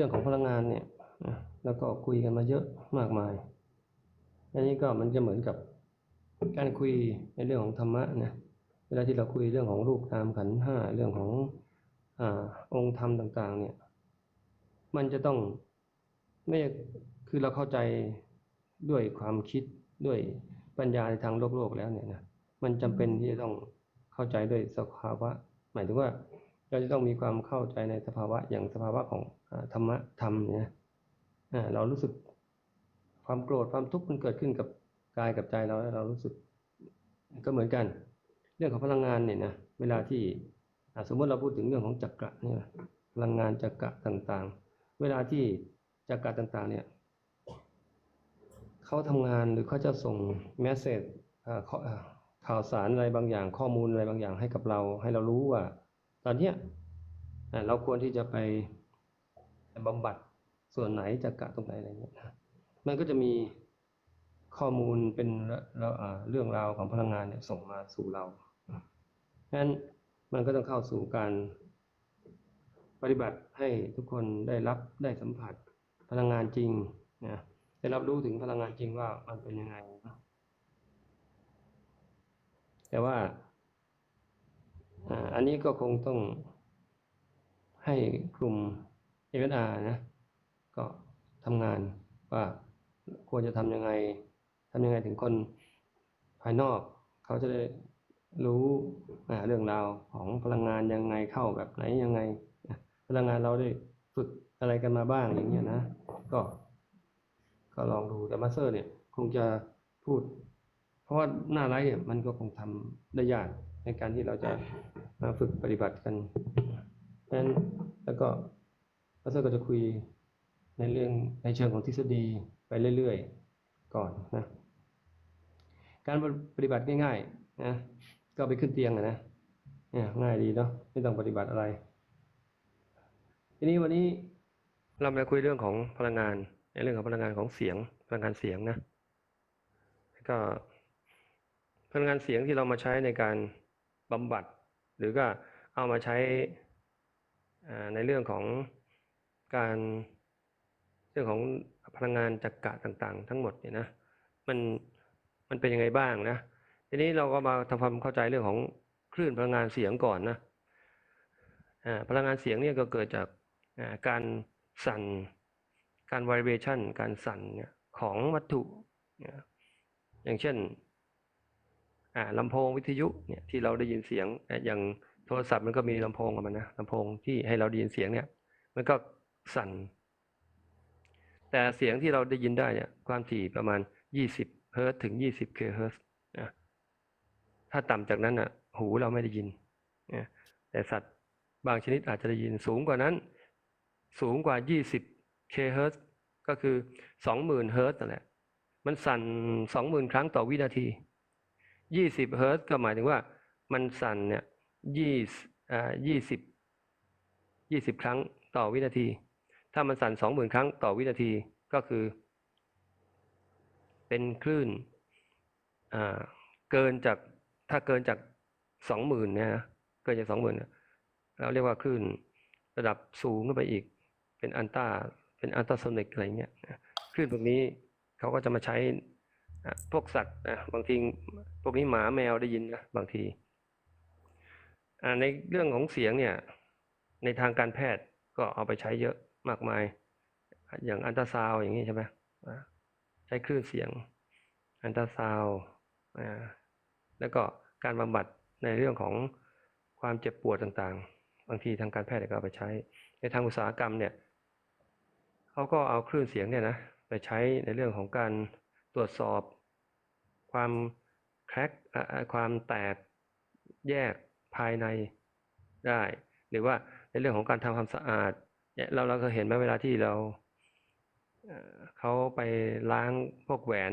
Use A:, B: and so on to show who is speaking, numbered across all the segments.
A: รื่องของพลังงานเนี่ยนะแล้วก็คุยกันมาเยอะมากมายอันนี้ก็มันจะเหมือนกับการคุยในเรื่องของธรรมะนะเวลาที่เราคุยเรื่องของรูปนามขันห้าเรื่องของอาองค์ธรรมต่างๆ เนี่ย มันจะต้องไม่คือเราเข้าใจด้วยความคิดด้วยปัญญาในทางโลกโลกแล้วเนี่ยนะมันจำเป็นที่จะต้องเข้าใจด้วยสภาวะ หมายถึงว่าเราจะต้องมีความเข้าใจในสภาวะอย่างสภาวะของ ธรรมะธรรมเนี่ยเรารู้สึกความโกรธความทุกข์มันเกิดขึ้นกับกายกับใจเราแล้วเรารู้สึกก็เหมือนกัน เรื่องของพลังงานเนี่ยนะเวลาที่สมมติเราพูดถึงเรื่องของจักระเนี่ยพลังงานจักระต่างๆ เวลาที่จักระต่างๆเนี่ยเขาทำงานหรือเขาจะส่งแมสเซจข่าวสารอะไรบางอย่างข้อมูลอะไรบางอย่างให้กับเรา ให้เรารู้ว่า ตอนเนี้ยเราควรที่จะไป บำบัดส่วนไหนจักะตรงไหนอะไรเงี้ยนะมันก็จะมีข้อมูลเป็นเรื่องราวของพลังงานเนี่ยส่งมาสู่เราเพราะฉะนั้นมันก็ต้องเข้าสู่การปฏิบัติให้ทุกคนได้รับได้สัมผัสพลังงานจริงนะได้รับรู้ถึงพลังงานจริงว่ามันเป็นยังไง แต่ว่าอันนี้ก็คงต้องให้กลุ่ม เอเวนอานะ ก็ทำงานว่าควรจะทำยังไงทำยังไงถึงคนภายนอก เขาจะได้รู้เรื่องราวของพลังงานยังไงเข้าแบบไหนยังไง พลังงานเราได้ฝึกอะไรกันมาบ้างอย่างเงี้ยนะ ก็ ก็ลองดูแต่มาสเตอร์เนี่ย คงจะพูด เพราะว่าหน้าไลฟ์เนี่ยมันก็คงทำได้ยากในการที่เราจะมาฝึกปฏิบัติกันนั้นแล้วก็ มาสเตอร์ก็จะคุยในเรื่องในเชิงของทฤษฎีไปเรื่อยๆ ก่อนนะ การปฏิบัติง่ายๆนะก็ไปขึ้นเตียงนะเนี่ยง่ายดีเนาะไม่ต้องปฏิบัติอะไร ทีนี้วันนี้เรามาคุยเรื่องของพลังงาน ในเรื่องของพลังงานของเสียงพลังงานเสียงนะก็พลังงานเสียงที่เรามาใช้ในการบำบัด หรือก็เอามาใช้ในเรื่องของ การเรื่องของพลังงานจักระต่างๆ ทั้งหมดเนี่ยนะมันมันเป็นยังไงบ้างนะทีนี้เราก็มาทำความเข้าใจเรื่องของคลื่นพลังงานเสียงก่อนนะพลังงานเสียงเนี่ยก็เกิดจากการสั่น การ vibration การสั่นเนี่ยของวัตถุ อย่างเช่นอ่าลำโพงวิทยุเนี่ยที่เราได้ยินเสียงอะอย่างโทรศัพท์มันก็มีลำโพงของมันนะลำโพงที่ให้เราได้ยินเสียงเนี่ยมันก็ สั่น แต่เสียงที่เราได้ยินได้เนี่ยความถี่ประมาณ 20 เฮิร์ตถึง 20 เคเฮิรตซ์นะถ้าต่ำจากนั้นอะ หูเราไม่ได้ยินนะแต่สัตว์บางชนิดอาจจะได้ยินสูงกว่านั้น สูงกว่า 20 เคเฮิรตก็คือ 20,000 เฮิรตซ์นั่นแหละมันสั่น 20,000 ครั้งต่อวินาที 20 เฮิรตก็หมายถึงว่ามันสั่นเนี่ย20 20 20ครั้งต่อวินาที ถ้ามันสั่น20,000ครั้งต่อวินาทีก็คือ เป็นคลื่นเกินจากถ้าเกินจาก20,000เนี่ยนะเกินจาก20,000เนี่ยเราเรียกว่าคลื่นระดับสูงขึ้นไปอีก เป็นอันต้าเป็นอัลตราโซนิกอะไรเงี้ยคลื่นพวกนี้เขาก็จะมาใช้พวกสัตว์นะบางทีพวกนี้หมาแมวได้ยินนะบางทีในเรื่องของเสียงเนี่ยในทางการแพทย์ก็เอาไปใช้เยอะ มากมาย อย่างอันตราซาวอย่างนี้ใช่ไหมใช้คลื่นเสียงอันตราซาวแล้วก็การบำบัดในเรื่องของความเจ็บปวดต่างๆ บางทีทางการแพทย์ก็เอาไปใช้ ในทางอุตสาหกรรมเนี่ยเขาก็เอาคลื่นเสียงเนี่ยนะไปใช้ในเรื่องของการตรวจสอบ ความแคร็กความแตกแยกภายในได้ หรือว่าในเรื่องของการทำความสะอาด เนี่ยเราเราเคยเห็นไหมเวลาที่เราเขาไปล้างพวกแหวน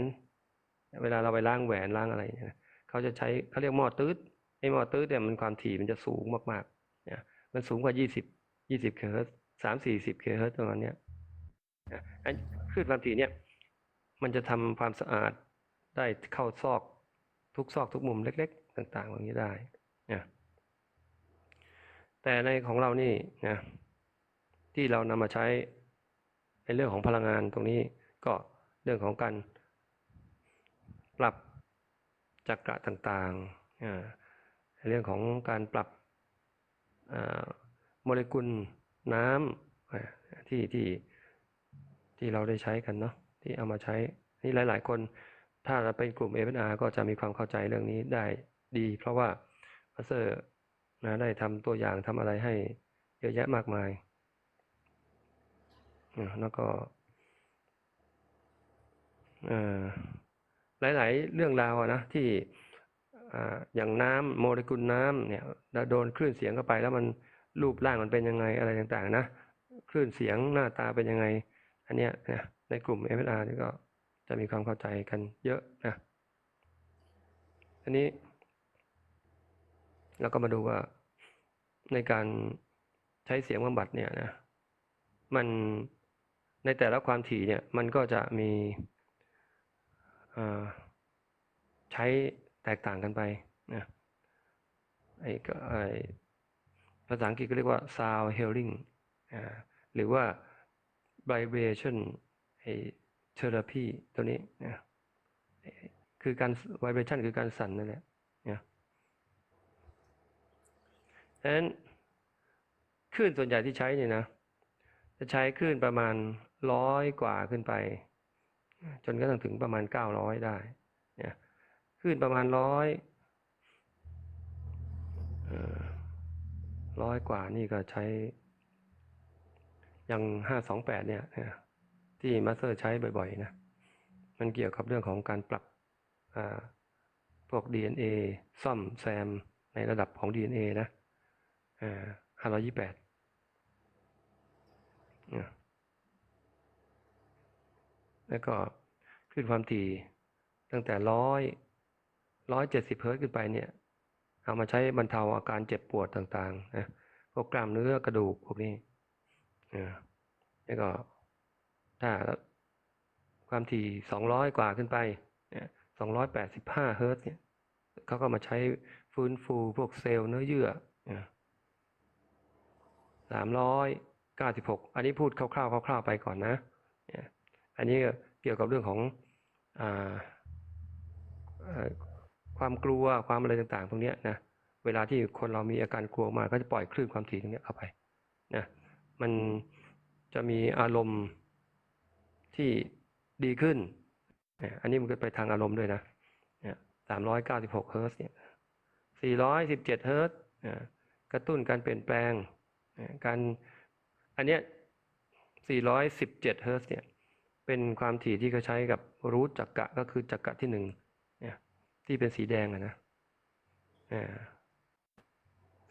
A: เวลาเราไปล้างแหวนล้างอะไรเนี่ยเขาจะใช้เขาเรียกหม้อตืดไอ้หม้อตืดเนี่ยมันความถี่มันจะสูงมากๆเนี่ยมันสูงกว่า 20 20เคเฮิร์ตซ์สามสี่สิบเคเฮิร์ตซ์ประมาณเนี้ยนะอันคลื่นความถี่เนี่ยมันจะทำความสะอาดได้เข้าซอกทุกซอกทุกมุมเล็ก ๆ ต่างๆอย่างนี้ได้นะแต่ในของเรานี่นะ ที่เรานำมาใช้ในเรื่องของพลังงานตรงนี้ก็เรื่องของการปรับจักระต่างๆอ่าในเรื่องของการปรับโมเลกุลน้ำที่ที่ที่เราได้ใช้กันเนาะที่เอามาใช้นี่หลาย ๆ คนถ้าเราเป็นกลุ่ม a อ r ก็จะมีความเข้าใจเรื่องนี้ได้ดี เพราะว่ามาสเตอร์นะได้ทำตัวอย่างทำอะไรให้เยอะแยะมากมาย แล้วก็หลาย ๆ เรื่องราวนะที่อ่อย่างน้ำโมเลกุลน้ำเนี่ยโดนคลื่นเสียงเข้าไป แล้วมันรูปร่างมันเป็นยังไงอะไรต่างๆนะคลื่นเสียงหน้าตาเป็นยังไง อันเนี้ยนะในกลุ่ม f อ r นี่ก็จะมีความเข้าใจกันเยอะนะอันนี้เราก็มาดูว่าในการใช้เสียงบำบัดเนี่ยนะมัน ในแต่ละความถี่เนี่ยมันก็จะมีใช้แตกต่างกันไปนะไอ้ก็ไอ้ภาษาอังกฤษก็เรียกว่า sound hearing อ่าหรือว่า vibration ไอ้ therapy ตัวนี้นะคือการ vibration คือการสั่นนั่นแหละนะดังนั้นคลื่นส่วนใหญ่ที่ใช้เนี่ยนะ จะใช้คลื่นประมาณร้อยกว่าขึ้นไป จนกระทั่งถึงประมาณเก้าร้อยได้ เนี่ยคลื่นประมาณร้อยร้อยกว่านี่ก็ใช้อย่างห้าสองแปดเนี่ยที่มาสเตอร์ใช้บ่อยๆนะมันเกี่ยวกับเรื่องของการปรับพวก DNA ซ่อมแซมในระดับของ DNA นะห้าร้อยี่แปด แล้วก็คลื่นความถี่ตั้งแต่ร้อยร้อยเจ็ดสิบเฮิร์ตขึ้นไปเนี่ย เอามาใช้บรรเทาอาการเจ็บปวดต่างๆนะพวกกล้ามเนื้อกระดูกพวกนี้แล้วก็ถ้าความถี่สองร้อยกว่าขึ้นไปสองร้อยแปดสิบห้าเฮิร์ตเนี่ยเขาก็มาใช้ฟื้นฟูพวกเซลล์เนื้อเยื่อสามร้อย เก้าสิบหกอันนี้พูดคร่าวๆคร่าวๆไปก่อนนะ อันนี้เกี่ยวกับเรื่องของอความกลัวความอะไรต่างๆ ตรงนี้นะ เวลาที่คนเรามีอาการกลัวมาก็จะปล่อยคลื่นความถี่ตรงนี้เข้าไปนะ มันจะมีอารมณ์ที่ดีขึ้น อันนี้มันก็ไปทางอารมณ์ด้วยนะสามร้อยเก้าสิบหกเฮิร์ตเนี่ยสี่ร้อยสิบเจ็ดเฮิร์ตซ์กระตุ้นการเปลี่ยนแปลง การ อันเนี้ยสี่ร้อยสิบเฮิร์ตเนี่ย เป็นความถี่ที่เขาใช้กับรูทจักกะก็คือจักกะที่หนึ่งเนี่ย ที่เป็นสีแดงอะนะ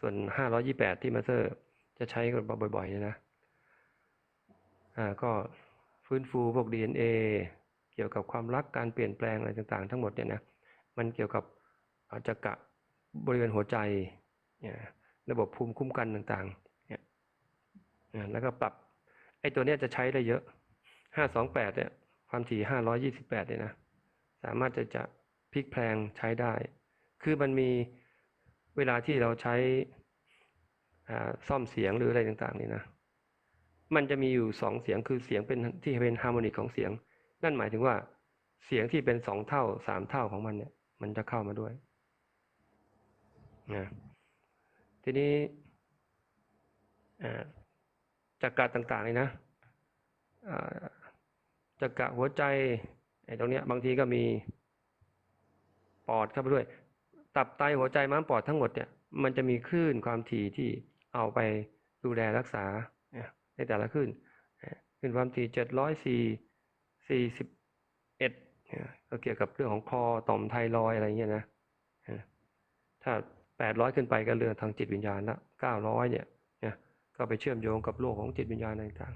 A: ส่วนห้าร้อยี่แปดที่มาเซอร์จะใช้กันบ่อยๆนะ อ่า ก็ฟื้นฟูพวก DNA เกี่ยวกับความรักการเปลี่ยนแปลงอะไรต่างๆ ทั้งหมดเนี่ยนะ มันเกี่ยวกับจักระบริเวณหัวใจเนี่ยระบบภูมิคุ้มกันต่างๆ แล้วก็ปรับไอ้ตัวเนี้ยจะใช้ได้เยอะห้าสองแปดเนี่ย ความถี่ห้าร้อยี่สิบแปดเนี่ยนะ สามารถจะจะพลิกแพลงใช้ได้ คือมันมีเวลาที่เราใช้ซ่อมเสียงหรืออะไรต่างๆนี่นะ มันจะมีอยู่สองเสียงคือเสียงเป็นที่เป็นฮาร์โมนิกของเสียง นั่นหมายถึงว่าเสียงที่เป็นสองเท่าสามเท่าของมันเนี่ย มันจะเข้ามาด้วยนะทีนี้ จักระต่างๆนี่นะจักระหัวใจไอ้ตรงเนี้ยบางทีก็มีปอดเข้าไปด้วย ตับไตหัวใจม้ามปอดทั้งหมดเนี่ยมันจะมีคลื่นความถี่ที่เอาไปดูแลรักษาในแต่ละขึ้นขึ้นความถี่เจ็ดร้อยสี่สี่สิบเอ็ดก็เกี่ยวกับเรื่องของคอต่อมไทรอยอะไรเงี้ยนะถ้าแปดร้อยขึ้นไปก็เรื่องทางจิตวิญญาณละเก้าร้อยเนี่ย ก็ไปเชื่อมโยงกับโลกของจิตวิญญาณต่าง